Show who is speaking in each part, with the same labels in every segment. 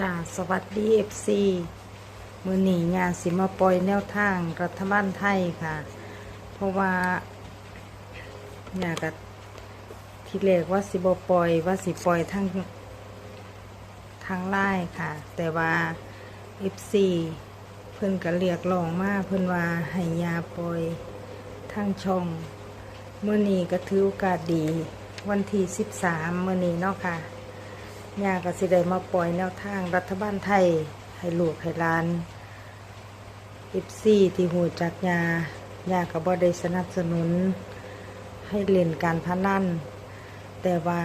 Speaker 1: จ้าสวัสดีเอฟซีมือหนีงานสิมาปล่อยแนวทางรัฐบาลไทยค่ะ เพราะว่าอยากกับทีเลกว่าสิบปล่อยว่าสิปล่อยทางทางไล่ค่ะ แต่ว่าเอฟซีเพิ่นก็เรียกร้องมาเพิ่นว่าให้ยาปล่อยทางช่องเมื่อนี้ก็ถือโอกาสดี วันที่สิบสามเมื่อนี้เนาะค่ะ ยาก็สิได้มาปล่อยแนวทางรัฐบาลไทย ให้ลูกให้หลานอิฟซี่ที่หูจักยายาก็บ่ได้สนับสนุน ให้เล่นการพนันแต่ว่า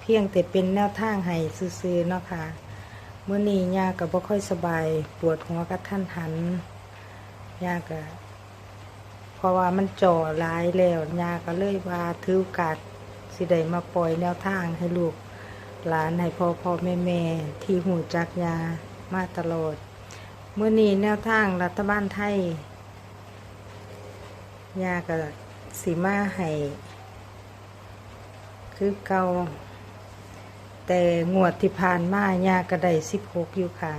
Speaker 1: เพียงแต่เป็นแนวทางให้ซื่อๆเนาะค่ะเมื่อนี้ยาก็บ่ค่อยสบายปวดหัวกระทันหันยาก็เพราะว่ามันจ่อหลายแล้วยาก็เลยว่าถือโอกาสสิได้มาปล่อยแนวทางให้ลูก หลานให้พ่อพ่อแม่แม่ที่หูจักยามาตลอดเมื่อนี้แนวทางรัฐบาลไทย ยากับสีมาให้คือเก่าแต่งวดที่ผ่านมายาก็ได้สิบหกอยู่ค่ะ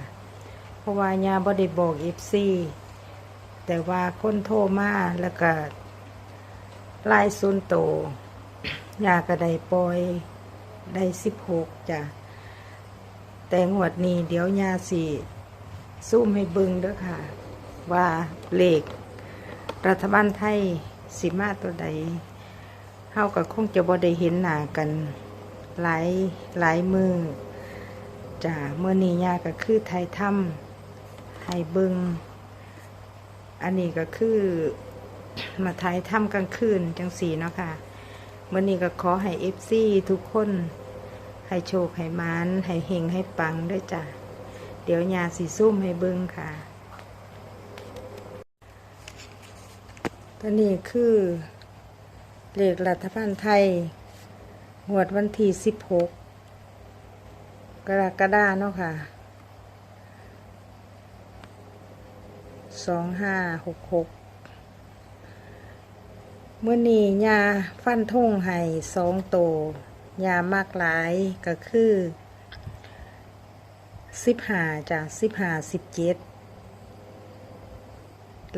Speaker 1: เพราะว่ายาบ่ได้บอกเอฟซีแต่ว่าคนโทรมาแล้วก็ไล่ซุนโตยาก็ได้ปล่อย ได้สิบหกจ้ะ แต่งวดนี้เดี๋ยวยาสีซูมให้บิ่งเด้อค่ะ ว่าเลขรัฐบาลไทยสิมาตัวใดเฮาก็คงจะบ่ได้เห็นหน้ากัน หลายหลายมือจ้ะเมื่อนี้ยาก็คือไทยถ้ำให้บิงอันนี้ก็คือมาไทยถ้ำกลางคืนจังสีเนาะค่ะ มื่อนี้ก็ขอให้เอฟซีทุกคน ให้โชค ให้มานให้เฮงให้ปังด้วยจ้ะ เดี๋ยวยาสีซุ่มให้เบิ้งค่ะ ตัวนี้คือเลขรัฐบาลไทย หวดวันที่สิบหกกรกฎาเนาะค่ะสองห้าหกหก เมื่อนี้ยาฟันท่งให้สองโตยามากหลายก็คือสิบห้าจากสิบห้าสิบเจ็ด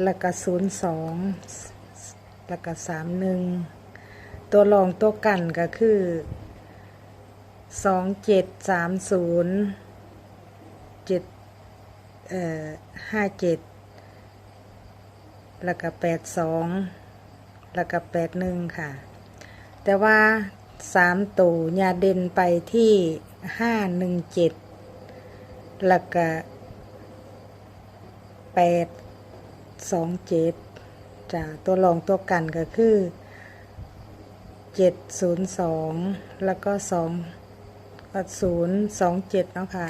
Speaker 1: แล้วก็ศูนย์สองแล้วก็สามหนึ่งตัวรองตัวกันก็คือสองเจ็ดสามศูนย์เจ็ดเอ่อห้าเจ็ดแล้วก็แปดสอง แล้วก็แปดหนึ่งค่ะ แต่ว่าสามตูยาเด่นไปที่ห้าหนึ่งเจ็ดแล้วก็แปดสองเจ็ดจ้ะตัวรองตัวกันก็คือเจ็ดศูนย์สองแล้วก็สองศูนย์สองเจ็ดเนาะค่ะ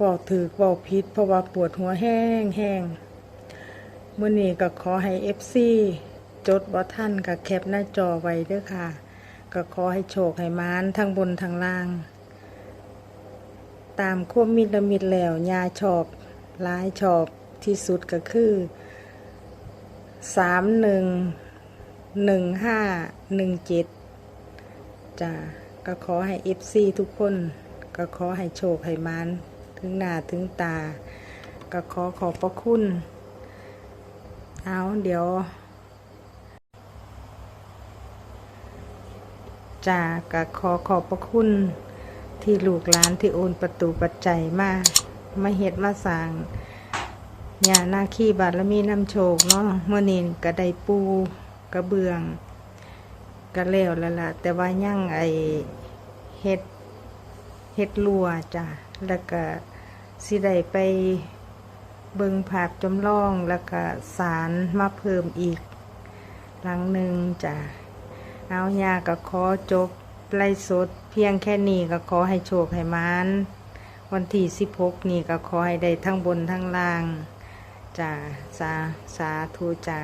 Speaker 1: บอกถือบอกพิษเพราะว่าปวดหัวแห้งแห้งมื่อนี้ก็ขอให้เอฟซี จดบ่ท่านกับแคปหน้าจอไว้เด้วยค่ะ ก็ขอให้โชคให้มานทั้งบนทั้งล่าง ตามควบมิดละมิดแล้วยาชอบร้ายชอบที่สุดก็คือสามหนึ่งหนึ่งห้าหนึ่งเจ็ดจ้าก็ขอให้เอฟซีทุกคน ก็ขอให้โชคให้มานถึงหน้าถึงตา ก็ขอขอบพระคุณ เอาเดี๋ยว จากกขอขอบพระคุณที่ลูกหลานที่โอนประตูปัจจัยมามาเฮ็ดมาสร้างญาหน้าขี้บารมีน้ำโชคเนาะเมื่อนี้ก็ไดปูกระเบื้องก็แล้วแล้วล่ะ แต่ว่ายังไอเฮ็ดเฮ็ดลัวจ้ะแล้วก็สิได้ไปเบิงภาพจำลองแล้วก็สารมาเพิ่มอีกหลังหนึ่งจ้ะ เอายาก็ขอจบไล่สด เพียงแค่นี้ก็ขอให้โชคให้มานวันที่สิบหกนี่ก็ขอให้ได้ทั้งบนทั้งล่างจ้าสาสาธุจ้า